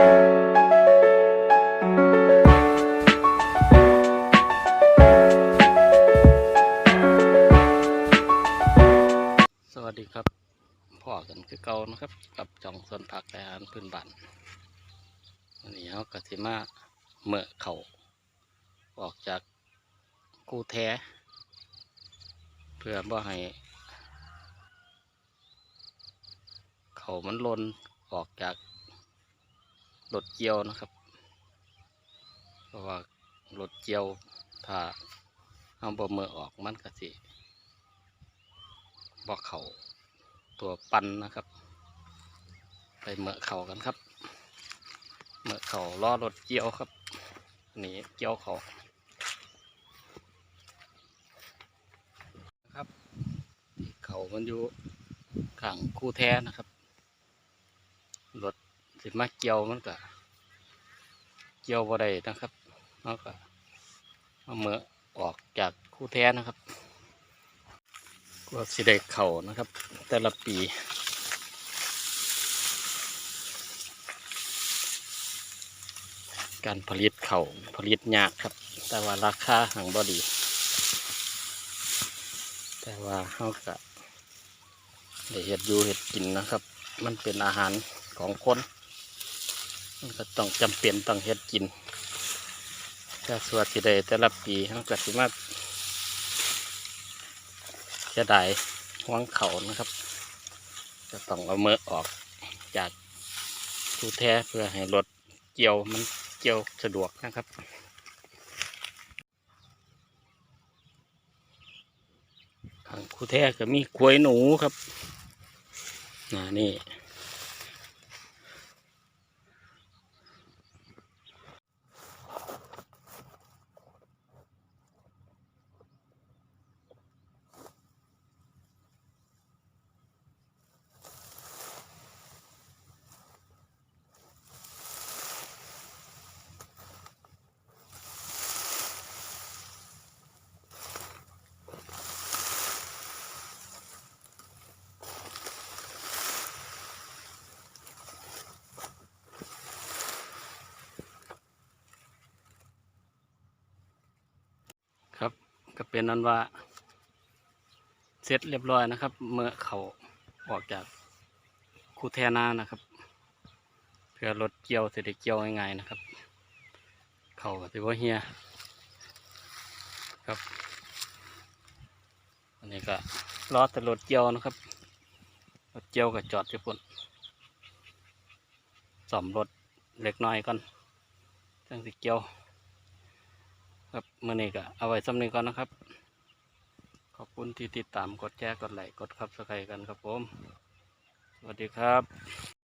สวัสดีครับพ่อกันคือเก่านะครับ กับจ่องส่วนผักและอาหารพื้นบ้านวันนี้เขากสิมาเมื่อเขาออกจากกูแท้ เพื่อบ่ให้ เขามันลนออกจาก รถเกียวนะครับเพราะว่ารถเกียวถ้าเอาบ่เมื่อออกมันก็สิบอกเขาตัวปันนะครับ ไปเมือเขากันครับ เมือเขาล้อรถเกียวครับหนีเกียวเขาครับเขามันอยู่ข้างคู่แท้นะครับ สิมาเกี่ยวมันก็เกี่ยวบ่ได้นะครับแล้วก็เอาเมือออกจากคู่แท้นะครับก็สิได้เข่านะครับ แต่ละปีการผลิตเข่าผลิตยากครับ แต่ว่าราคาหังบอดี แต่ว่าเขาก็ได้เห็ดอยู่เห็ดกินนะครับ มันเป็นอาหารของคน มันก็ต้องจำเป็นต้องเห็ดกินแต่สวนที่ได้แต่ละปีเขาก็สิมาจะได้ห่วงเขานะครับ จะต้องเอามือออกจากทูแท้เพื่อให้รถเกี่ยวมันเกี่ยวสะดวกนะครับทางคูแท้ก็มีกล้วยหนูครับนนี่ ครับ ก็เป็นนั้นว่าเสร็จเรียบร้อยนะครับ เมื่อเขาออกจากคูแทนานะครับ เพื่อรถเกี่ยวเสได็จเกี่ยวง่ายๆนะครับ เขาถือว่าเฮียครับอันนี้ก็รอแต่รถเกี่ยวนะครับรถเกี่ยวก็จอดที่ปุ่นซ่อมรถเล็กน้อยก่อนจังสิเกี่ยว ครับมื่อนี้ก็เอาไว้สำนึกก่อนนะครับ ขอบคุณที่ติดตามกดแชร์กดไลค์กดครับสไครกันครับผม สวัสดีครับ